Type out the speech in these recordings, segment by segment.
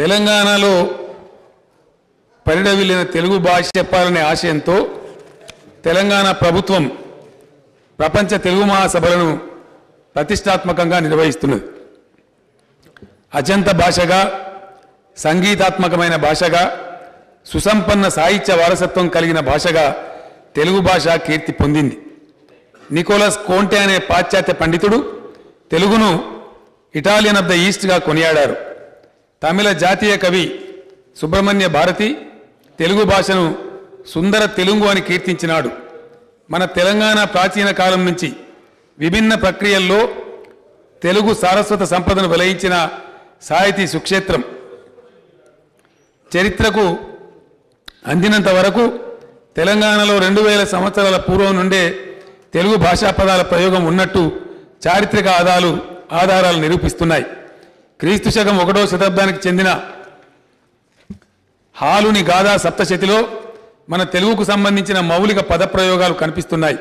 తెలంగాణలో పరిడవిల్లిన తెలుగు భాష చెప్పాలనే ఆశయంతో తెలంగాణ ప్రభుత్వం ప్రపంచ తెలుగు మహాసభలను ప్రతిష్టాత్మకంగా నిర్వహిస్తున్నది. అజంత భాషగా సంగీతాత్మకమైన భాషగా సుసంపన్న సాహిత్య వారసత్వం కలిగిన భాషగా తెలుగు భాష కీర్తి పొందింది. నికోలస్ కోంటే అనే పాశ్చాత్య పండితుడు తెలుగును ఇటాలియన్ ఆఫ్ ద ఈస్ట్గా కొనియాడారు. తమిళ జాతీయ కవి సుబ్రహ్మణ్య భారతి తెలుగు భాషను సుందర తెలుగు అని కీర్తించినాడు. మన తెలంగాణ ప్రాచీన కాలం నుంచి విభిన్న ప్రక్రియల్లో తెలుగు సారస్వత సంపదను వెలయించిన సాహితీ సుక్షేత్రం. చరిత్రకు అందినంత వరకు తెలంగాణలో రెండు వేల సంవత్సరాల పూర్వం నుండే తెలుగు భాషా పదాల ప్రయోగం ఉన్నట్టు చారిత్రక ఆధారాలు ఆధారాలు నిరూపిస్తున్నాయి. క్రీస్తు శకం ఒకటో శతాబ్దానికి చెందిన హాలుని గాథా సప్తశతిలో మన తెలుగుకు సంబంధించిన మౌలిక పదప్రయోగాలు కనిపిస్తున్నాయి.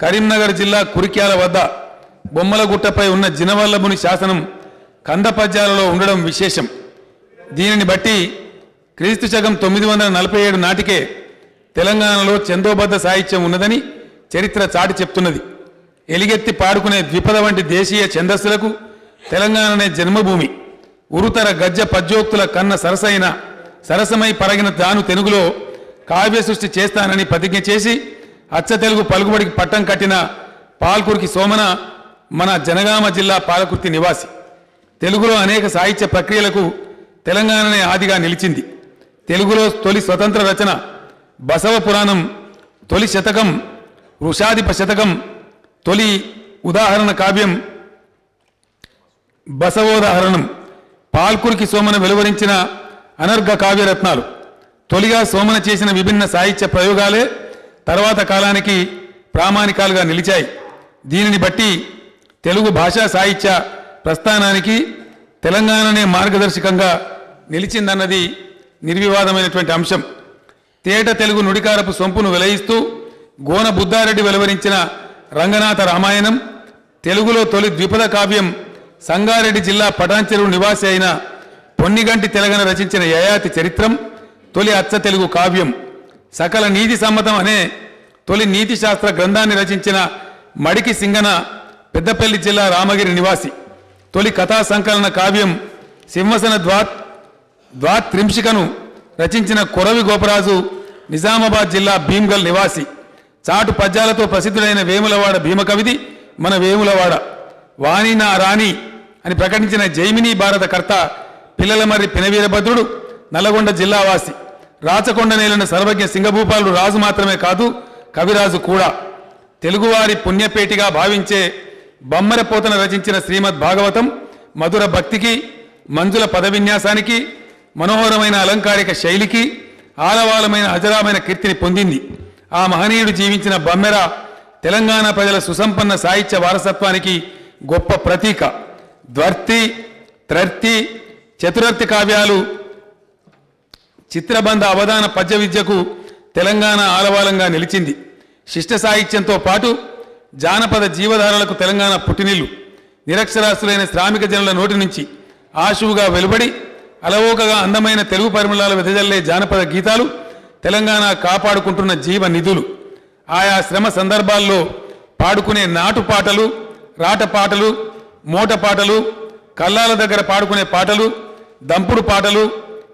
కరీంనగర్ జిల్లా కురిక్యాల వద్ద బొమ్మలగుట్టపై ఉన్న జినవల్లభుని శాసనం కంద పద్యాలలో ఉండడం విశేషం. దీనిని బట్టి క్రీస్తు శకం తొమ్మిది వందల నలభై ఏడు నాటికే తెలంగాణలో చందోబద్ధ సాహిత్యం ఉన్నదని చరిత్ర చాటి చెప్తున్నది. ఎలిగెత్తి పాడుకునే ద్విపద వంటి దేశీయ ఛందస్సులకు తెలంగాణనే జన్మభూమి. ఉరుతర గజ్జ పద్యోక్తుల కన్న సరసైన సరసమై పరగిన తాను తెలుగులో కావ్య సృష్టి చేస్తానని ప్రతిజ్ఞ చేసి అచ్చ తెలుగు పలుకుబడికి పట్టం కట్టిన పాల్కురికి సోమన మన జనగామ జిల్లా పాలకుర్తి నివాసి. తెలుగులో అనేక సాహిత్య ప్రక్రియలకు తెలంగాణనే ఆదిగా నిలిచింది. తెలుగులో తొలి స్వతంత్ర రచన బసవ పురాణం తొలి శతకం వృషాధిప శతకం తొలి ఉదాహరణ కావ్యం బసవోదాహరణం. పాల్కురికి సోమన వెలువరించిన అనర్ఘ కావ్యరత్నాలు. తొలిగా సోమన చేసిన విభిన్న సాహిత్య ప్రయోగాలే తర్వాత కాలానికి ప్రామాణికాలుగా నిలిచాయి. దీనిని బట్టి తెలుగు భాషా సాహిత్య ప్రస్థానానికి తెలంగాణనే మార్గదర్శకంగా నిలిచిందన్నది నిర్వివాదమైనటువంటి అంశం. తేట తెలుగు నుడికారపు సొంపును వెలయిస్తూ గోన బుద్ధారెడ్డి వెలువరించిన రంగనాథ రామాయణం తెలుగులో తొలి ద్విపద కావ్యం సంగారెడ్డి జిల్లా పటాన్చెరువు నివాసి అయిన పొన్నిగంటి తెలగన రచించిన యయాతి చరిత్రం తొలి అచ్చ తెలుగు కావ్యం సకల నీతి సమ్మతం అనే తొలి నీతి శాస్త్ర గ్రంథాన్ని రచించిన మడికి సింగన పెద్దపల్లి జిల్లా రామగిరి నివాసి. తొలి కథా సంకలన కావ్యం సింహసన ద్వా ద్వాత్రింశికను రచించిన కొరవి గోపరాజు నిజామాబాద్ జిల్లా భీమ్గల్ నివాసి. చాటు పద్యాలతో ప్రసిద్ధుడైన వేములవాడ భీమకవిది మన వేములవాడ. వాణి నా రాణి అని ప్రకటించిన జైమిని భారత కర్త పిల్లలమర్రి పినవీరభద్రుడు నల్లగొండ జిల్లావాసి రాచకొండ నేలిన సర్వజ్ఞ సింగభూపాలు రాజు మాత్రమే కాదు కవిరాజు కూడా. తెలుగువారి పుణ్యపేటిగా భావించే బొమ్మరపోతన రచించిన శ్రీమద్ భాగవతం మధుర భక్తికి మంజుల పదవిన్యాసానికి మనోహరమైన అలంకారిక శైలికి ఆలవాలమైన అజరామైన కీర్తిని పొందింది. ఆ మహనీయుడు జీవించిన బమ్మెర తెలంగాణ ప్రజల సుసంపన్న సాహిత్య వారసత్వానికి గొప్ప ప్రతీక. ద్వర్తి త్రర్తి చతురర్తి కావ్యాలు చిత్రబంధ అవధాన పద్య విద్యకు తెలంగాణ ఆలవాలంగా నిలిచింది. శిష్ట సాహిత్యంతో పాటు జానపద జీవధారలకు తెలంగాణ పుట్టినిల్లు. నిరక్షరాస్తులైన శ్రామిక జనుల నోటి నుంచి ఆశువుగా వెలువడి అలవోకగా అందమైన తెలుగు పరిమళాలు వెదజల్లే జానపద గీతాలు తెలంగాణ కాపాడుకుంటున్న జీవ నిధులు. ఆయా శ్రమ సందర్భాల్లో పాడుకునే నాటు పాటలు రాట పాటలు మోట పాటలు కల్లాల దగ్గర పాడుకునే పాటలు దంపుడు పాటలు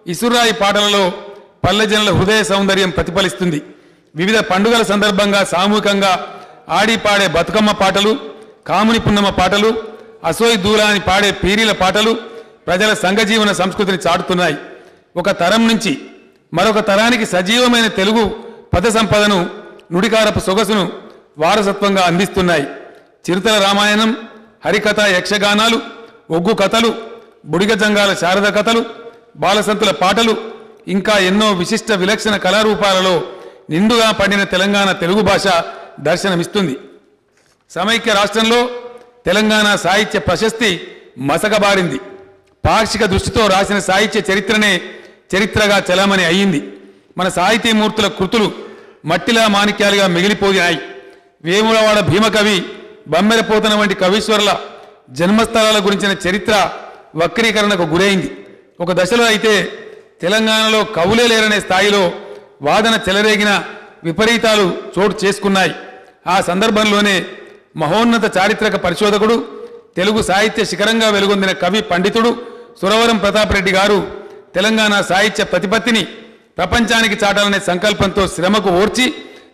ఇసురాయి పాటలలో పల్లెజనుల హృదయ సౌందర్యం ప్రతిఫలిస్తుంది. వివిధ పండుగల సందర్భంగా సామూహికంగా ఆడి పాడే బతుకమ్మ పాటలు కాముని పున్నమ్మ పాటలు అసోయి దూలాని పాడే పీరీల పాటలు ప్రజల సంఘజీవన సంస్కృతిని చాటుతున్నాయి. ఒక తరం నుంచి మరొక తరానికి సజీవమైన తెలుగు పద సంపదను నుడికారపు సొగసును వారసత్వంగా అందిస్తున్నాయి. చిరుతల రామాయణం హరికథ యక్షగానాలు ఒగ్గు కథలు బుడిగ జంగాల శారద కథలు బాలసంతుల పాటలు ఇంకా ఎన్నో విశిష్ట విలక్షణ కళారూపాలలో నిండుగా పండిన తెలంగాణ తెలుగు భాష దర్శనమిస్తుంది. సమైక్య రాష్ట్రంలో తెలంగాణ సాహిత్య ప్రశస్తి మసకబారింది. పాక్షిక దృష్టితో రాసిన సాహిత్య చరిత్రనే చరిత్రగా చలామణి అయ్యింది మన సాహితీమూర్తుల కృతులు మట్టిలా మాణిక్యాలుగా మిగిలిపోయినాయి వేములవాడ భీమకవి బమ్మెరపోతన వంటి కవీశ్వరుల జన్మస్థలాల గురించిన చరిత్ర వక్రీకరణకు గురైంది. ఒక దశలో అయితే తెలంగాణలో కవులే లేరనే స్థాయిలో వాదన చెలరేగిన విపరీతాలు చోటు చేసుకున్నాయి. ఆ సందర్భంలోనే మహోన్నత చారిత్రక పరిశోధకుడు తెలుగు సాహిత్య శిఖరంగా వెలుగొందిన కవి పండితుడు సురవరం ప్రతాప్ రెడ్డి గారు తెలంగాణ సాహిత్య ప్రతిపత్తిని ప్రపంచానికి చాటాలనే సంకల్పంతో శ్రమకు ఓర్చి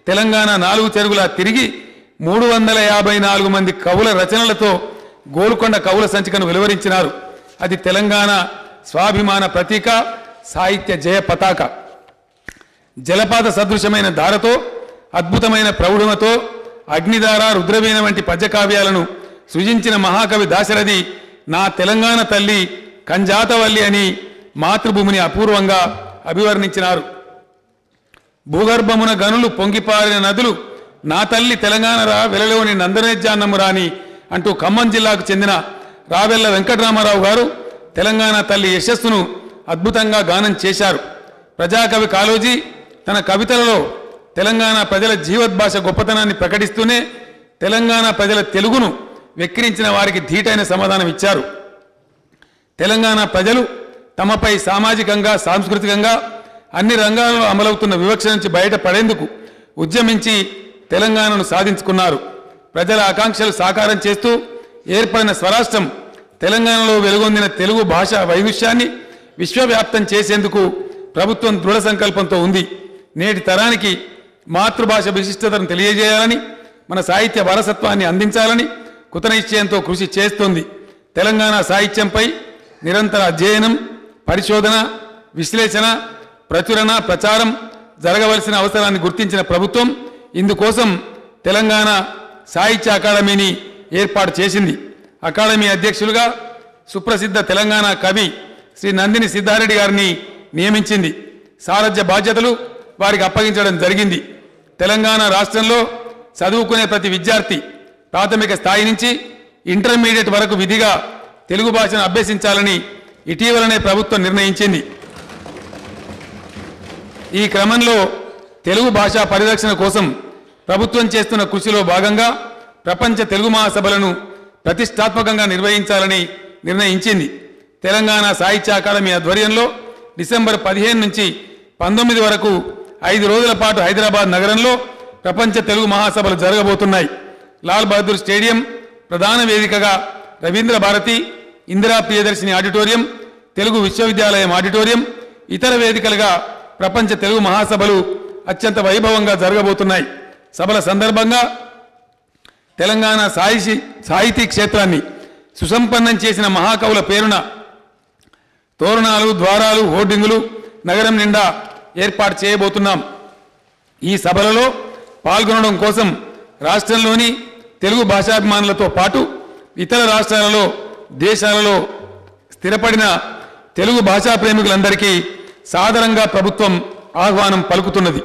తెలంగాణ నాలుగు చెరుగులా తిరిగి మూడు వందల యాభై నాలుగు మంది కవుల రచనలతో గోల్కొండ కవుల సంచికను వెలువరించినారు. అది తెలంగాణ స్వాభిమాన ప్రతీక సాహిత్య జయ పతాక. జలపాత సదృశమైన ధారతో అద్భుతమైన ప్రౌఢమతో అగ్నిధార రుద్రవీణ వంటి పద్యకావ్యాలను సృజించిన మహాకవి దాశరథి నా తెలంగాణ తల్లి కంజాతవల్లి అని మాతృభూమిని అపూర్వంగా అభివర్ణించినారు. భూగర్భమున గనులు పొంగిపారిన నదులు నా తల్లి తెలంగాణ రా వెలలోని నందనేజ్జాన్నము రాని అంటూ ఖమ్మం జిల్లాకు చెందిన రావెల్ల వెంకటరామారావు గారు తెలంగాణ తల్లి యశస్సును అద్భుతంగా గానం చేశారు. ప్రజాకవి కాళోజీ తన కవితలలో తెలంగాణ ప్రజల జీవద్భాష గొప్పతనాన్ని ప్రకటిస్తూనే తెలంగాణ ప్రజల తెలుగును వెక్కిరించిన వారికి ధీటైన సమాధానం ఇచ్చారు. తెలంగాణ ప్రజలు తమపై సామాజికంగా సాంస్కృతికంగా అన్ని రంగాల్లో అమలవుతున్న వివక్ష నుంచి బయటపడేందుకు ఉద్యమించి తెలంగాణను సాధించుకున్నారు. ప్రజల ఆకాంక్షలు సాకారం చేస్తూ ఏర్పడిన స్వరాష్ట్రం తెలంగాణలో వెలుగొందిన తెలుగు భాష వైవిధ్యాన్ని విశ్వవ్యాప్తం చేసేందుకు ప్రభుత్వం దృఢ సంకల్పంతో ఉంది. నేటి తరానికి మాతృభాష విశిష్టతను తెలియజేయాలని మన సాహిత్య వారసత్వాన్ని అందించాలని కృతనిశ్చయంతో కృషి చేస్తోంది. తెలంగాణ సాహిత్యంపై నిరంతర అధ్యయనం పరిశోధన విశ్లేషణ ప్రచురణ ప్రచారం జరగవలసిన అవసరాన్ని గుర్తించిన ప్రభుత్వం ఇందుకోసం తెలంగాణ సాహిత్య అకాడమీని ఏర్పాటు చేసింది. అకాడమీ అధ్యక్షులుగా సుప్రసిద్ధ తెలంగాణ కవి శ్రీ నందిని సిద్ధారెడ్డి గారిని నియమించింది. సారథ్య బాధ్యతలు వారికి అప్పగించడం జరిగింది. తెలంగాణ రాష్ట్రంలో చదువుకునే ప్రతి విద్యార్థి ప్రాథమిక స్థాయి నుంచి ఇంటర్మీడియట్ వరకు విధిగా తెలుగు భాషను అభ్యసించాలని ఇటీవలనే ప్రభుత్వం నిర్ణయించింది. ఈ క్రమంలో తెలుగు భాషా పరిరక్షణ కోసం ప్రభుత్వం చేస్తున్న కృషిలో భాగంగా ప్రపంచ తెలుగు మహాసభలను ప్రతిష్టాత్మకంగా నిర్వహించాలని నిర్ణయించింది. తెలంగాణ సాహిత్య అకాడమీ ఆధ్వర్యంలో డిసెంబర్ పదిహేను నుంచి పంతొమ్మిది వరకు ఐదు రోజుల పాటు హైదరాబాద్ నగరంలో ప్రపంచ తెలుగు మహాసభలు జరగబోతున్నాయి. లాల్ బహదూర్ స్టేడియం ప్రధాన వేదికగా రవీంద్ర భారతి ఇందిరా ప్రియదర్శిని ఆడిటోరియం తెలుగు విశ్వవిద్యాలయం ఆడిటోరియం ఇతర వేదికలుగా ప్రపంచ తెలుగు మహాసభలు అత్యంత వైభవంగా జరగబోతున్నాయి. సభల సందర్భంగా తెలంగాణ సాహిషి సాహితీ క్షేత్రాన్ని సుసంపన్నం చేసిన మహాకవుల పేరున తోరణాలు ద్వారాలు హోర్డింగులు నగరం నిండా ఏర్పాటు చేయబోతున్నాం. ఈ సభలలో పాల్గొనడం కోసం రాష్ట్రంలోని తెలుగు భాషాభిమానులతో పాటు ఇతర రాష్ట్రాలలో దేశాలలో స్థిరపడిన తెలుగు భాషా ప్రేమికులందరికీ సాధారణంగా ప్రభుత్వం ఆహ్వానం పలుకుతున్నది.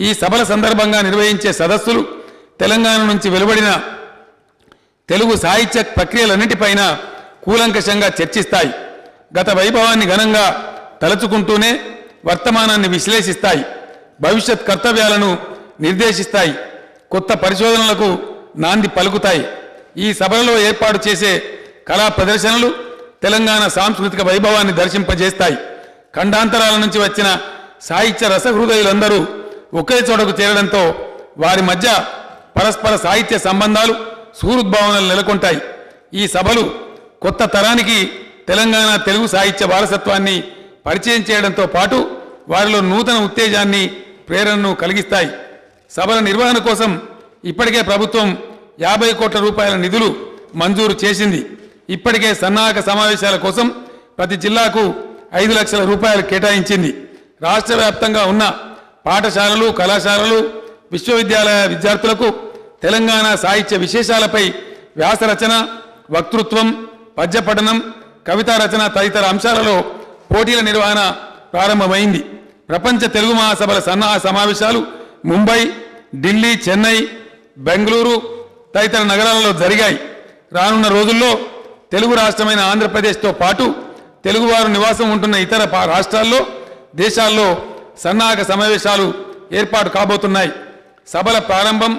ఈ సభల సందర్భంగా నిర్వహించే సదస్సులు తెలంగాణ నుంచి వెలువడిన తెలుగు సాహిత్య ప్రక్రియలన్నిటిపైన కూలంకషంగా చర్చిస్తాయి. గత వైభవాన్ని ఘనంగా తలుచుకుంటూనే వర్తమానాన్ని విశ్లేషిస్తాయి. భవిష్యత్ కర్తవ్యాలను నిర్దేశిస్తాయి. కొత్త పరిశోధనలకు నాంది పలుకుతాయి. ఈ సభలలో ఏర్పాటు చేసే కళా ప్రదర్శనలు తెలంగాణ సాంస్కృతిక వైభవాన్ని దర్శింపజేస్తాయి. ఖండాంతరాల నుంచి వచ్చిన సాహిత్య రసహృదయులందరూ ఒకే చోటకు చేరడంతో వారి మధ్య పరస్పర సాహిత్య సంబంధాలు సూరుద్భావనలు నెలకొంటాయి. ఈ సభలు కొత్త తరానికి తెలంగాణ తెలుగు సాహిత్య వారసత్వాన్ని పరిచయం చేయడంతో పాటు వారిలో నూతన ఉత్తేజాన్ని ప్రేరణను కలిగిస్తాయి. సభల నిర్వహణ కోసం ఇప్పటికే ప్రభుత్వం యాభై కోట్ల రూపాయల నిధులు మంజూరు చేసింది. ఇప్పటికే సన్నాహక సమావేశాల కోసం ప్రతి జిల్లాకు ఐదు లక్షల రూపాయలు కేటాయించింది. రాష్ట్ర వ్యాప్తంగా ఉన్న పాఠశాలలు కళాశాలలు విశ్వవిద్యాలయ విద్యార్థులకు తెలంగాణ సాహిత్య విశేషాలపై వ్యాసరచన వక్తృత్వం పద్య పఠనం కవితా రచన తదితర అంశాలలో పోటీల నిర్వహణ ప్రారంభమైంది. ప్రపంచ తెలుగు మహాసభల సన్నాహ సమావేశాలు ముంబై ఢిల్లీ చెన్నై బెంగళూరు తదితర నగరాలలో జరిగాయి. రానున్న రోజుల్లో తెలుగు రాష్ట్రమైన ఆంధ్రప్రదేశ్తో పాటు తెలుగువారు నివాసం ఉంటున్న ఇతర పా- రాష్ట్రాల్లో దేశాల్లో సన్నాహక సమావేశాలు ఏర్పాటు కాబోతున్నాయి. సభల ప్రారంభం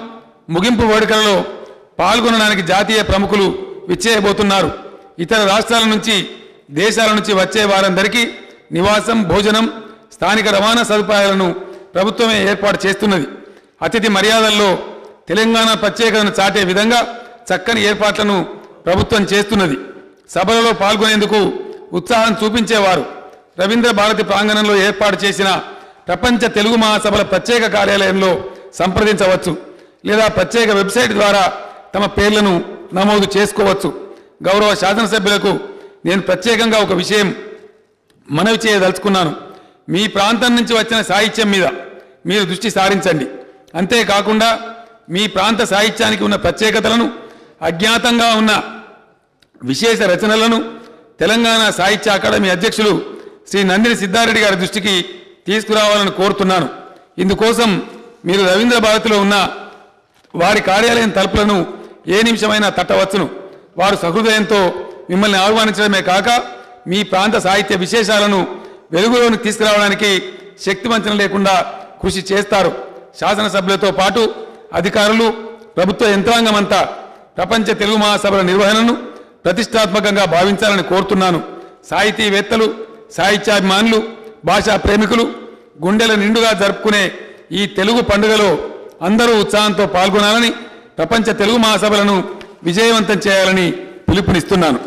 ముగింపు వేడుకలలో పాల్గొనడానికి జాతీయ ప్రముఖులు విచ్చేయబోతున్నారు. ఇతర రాష్ట్రాల నుంచి దేశాల నుంచి వచ్చే వారందరికీ నివాసం భోజనం స్థానిక రవాణా సదుపాయాలను ప్రభుత్వమే ఏర్పాటు చేస్తున్నది. అతిథి మర్యాదల్లో తెలంగాణ ప్రత్యేకతను చాటే విధంగా చక్కని ఏర్పాట్లను ప్రభుత్వం చేస్తున్నది. సభలలో పాల్గొనేందుకు ఉత్సాహం చూపించేవారు. రవీంద్ర భారతి ప్రాంగణంలో ఏర్పాటు చేసిన ప్రపంచ తెలుగు మహాసభల ప్రత్యేక కార్యాలయంలో సంప్రదించవచ్చు లేదా ప్రత్యేక వెబ్సైట్ ద్వారా తమ పేర్లను నమోదు చేసుకోవచ్చు. గౌరవ శాసనసభ్యులకు నేను ప్రత్యేకంగా ఒక విషయం మనవి చేయదలుచుకున్నాను. మీ ప్రాంతం నుంచి వచ్చిన సాహిత్యం మీద మీరు దృష్టి సారించండి. అంతేకాకుండా మీ ప్రాంత సాహిత్యానికి ఉన్న ప్రత్యేకతలను అజ్ఞాతంగా ఉన్న విశేష రచనలను తెలంగాణ సాహిత్య అకాడమీ అధ్యక్షులు శ్రీ నందిని సిద్ధారెడ్డి గారి దృష్టికి తీసుకురావాలని కోరుతున్నాను. ఇందుకోసం మీరు రవీంద్ర భారతిలో ఉన్న వారి కార్యాలయం తలుపులను ఏ నిమిషమైనా తట్టవచ్చును. వారు సహృదయంతో మిమ్మల్ని ఆహ్వానించడమే కాక మీ ప్రాంత సాహిత్య విశేషాలను వెలుగులోనికి తీసుకురావడానికి శక్తివంచన లేకుండా కృషి చేస్తారు. శాసనసభ్యులతో పాటు అధికారులు ప్రభుత్వ యంత్రాంగం అంతా ప్రపంచ తెలుగు మహాసభల నిర్వహణను ప్రతిష్టాత్మకంగా భావించాలని కోరుతున్నాను. సాహితీవేత్తలు సాహిత్యాభిమానులు భాషా ప్రేమికులు గుండెల నిండుగా జరుపుకునే ఈ తెలుగు పండుగలో అందరూ ఉత్సాహంతో పాల్గొనాలని ప్రపంచ తెలుగు మహాసభలను విజయవంతం చేయాలని పిలుపునిస్తున్నాను.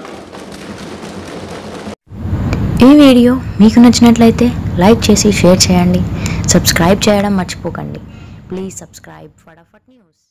ఈ వీడియో మీకు నచ్చినట్లయితే లైక్ చేసి షేర్ చేయండి. సబ్స్క్రైబ్ చేయడం మర్చిపోకండి. Please subscribe Fatafat news.